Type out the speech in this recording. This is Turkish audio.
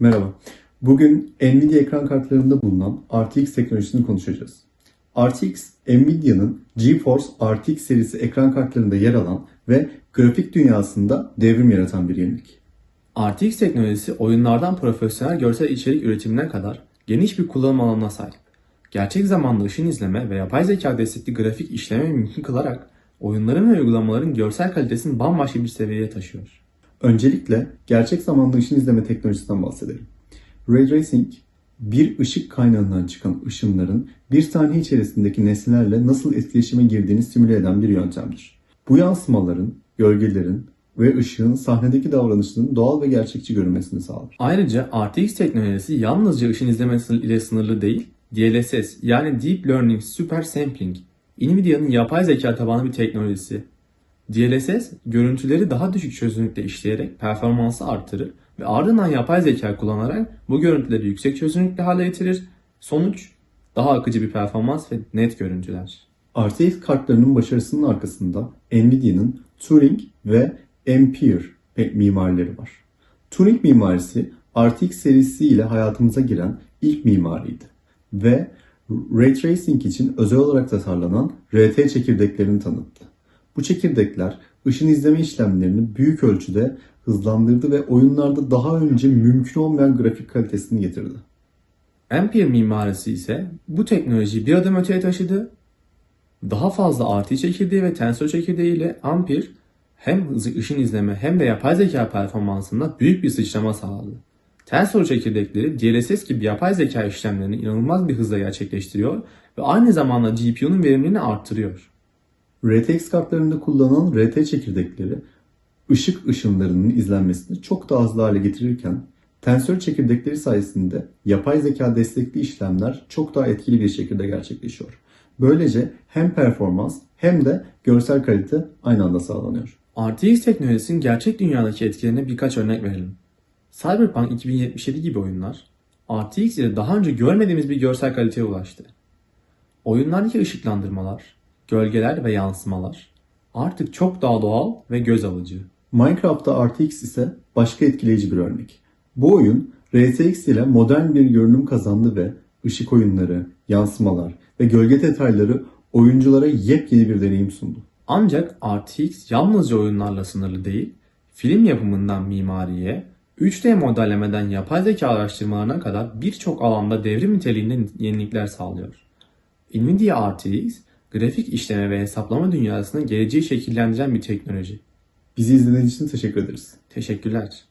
Merhaba. Bugün Nvidia ekran kartlarında bulunan RTX teknolojisini konuşacağız. RTX, Nvidia'nın GeForce RTX serisi ekran kartlarında yer alan ve grafik dünyasında devrim yaratan bir yenilik. RTX teknolojisi oyunlardan profesyonel görsel içerik üretimine kadar geniş bir kullanım alanına sahip. Gerçek zamanlı ışın izleme ve yapay zeka destekli grafik işleme mümkün kılarak oyunların ve uygulamaların görsel kalitesini bambaşka bir seviyeye taşıyor. Öncelikle gerçek zamanlı ışın izleme teknolojisinden bahsedelim. Ray Tracing, bir ışık kaynağından çıkan ışınların bir saniye içerisindeki nesnelerle nasıl etkileşime girdiğini simüle eden bir yöntemdir. Bu yansımaların, gölgelerin ve ışığın sahnedeki davranışının doğal ve gerçekçi görünmesini sağlar. Ayrıca RTX teknolojisi yalnızca ışın izlemesi ile sınırlı değil, DLSS yani Deep Learning Super Sampling, Nvidia'nın yapay zeka tabanlı bir teknolojisi. DLSS, görüntüleri daha düşük çözünürlükte işleyerek performansı artırır ve ardından yapay zeka kullanarak bu görüntüleri yüksek çözünürlüklü hale getirir. Sonuç, daha akıcı bir performans ve net görüntüler. RTX kartlarının başarısının arkasında Nvidia'nın Turing ve Ampere mimarileri var. Turing mimarisi RTX serisi ile hayatımıza giren ilk mimariydi ve Ray Tracing için özel olarak tasarlanan RT çekirdeklerini tanıttı. Bu çekirdekler ışın izleme işlemlerini büyük ölçüde hızlandırdı ve oyunlarda daha önce mümkün olmayan grafik kalitesini getirdi. Ampere mimarisi ise bu teknolojiyi bir adım öteye taşıdı. Daha fazla RT çekirdeği ve tensör çekirdeği ile Ampere hem ışın izleme hem de yapay zeka performansında büyük bir sıçrama sağladı. Tensor çekirdekleri DLSS gibi yapay zeka işlemlerini inanılmaz bir hızla gerçekleştiriyor ve aynı zamanda GPU'nun verimliliğini arttırıyor. RTX kartlarında kullanılan RT çekirdekleri ışık ışınlarının izlenmesini çok daha hızlı hale getirirken tensör çekirdekleri sayesinde yapay zeka destekli işlemler çok daha etkili bir şekilde gerçekleşiyor. Böylece hem performans hem de görsel kalite aynı anda sağlanıyor. RTX teknolojisinin gerçek dünyadaki etkilerine birkaç örnek verelim. Cyberpunk 2077 gibi oyunlar RTX ile daha önce görmediğimiz bir görsel kaliteye ulaştı. Oyunlardaki ışıklandırmalar, gölgeler ve yansımalar artık çok daha doğal ve göz alıcı. Minecraft'ta RTX ise başka etkileyici bir örnek. Bu oyun RTX ile modern bir görünüm kazandı ve ışık oyunları, yansımalar ve gölge detayları oyunculara yepyeni bir deneyim sundu. Ancak RTX yalnızca oyunlarla sınırlı değil, film yapımından mimariye, 3D modellemeden yapay zeka araştırmalarına kadar birçok alanda devrim niteliğinde yenilikler sağlıyor. Nvidia RTX, grafik işleme ve hesaplama dünyasında geleceği şekillendiren bir teknoloji. Bizi izlediğiniz için teşekkür ederiz. Teşekkürler.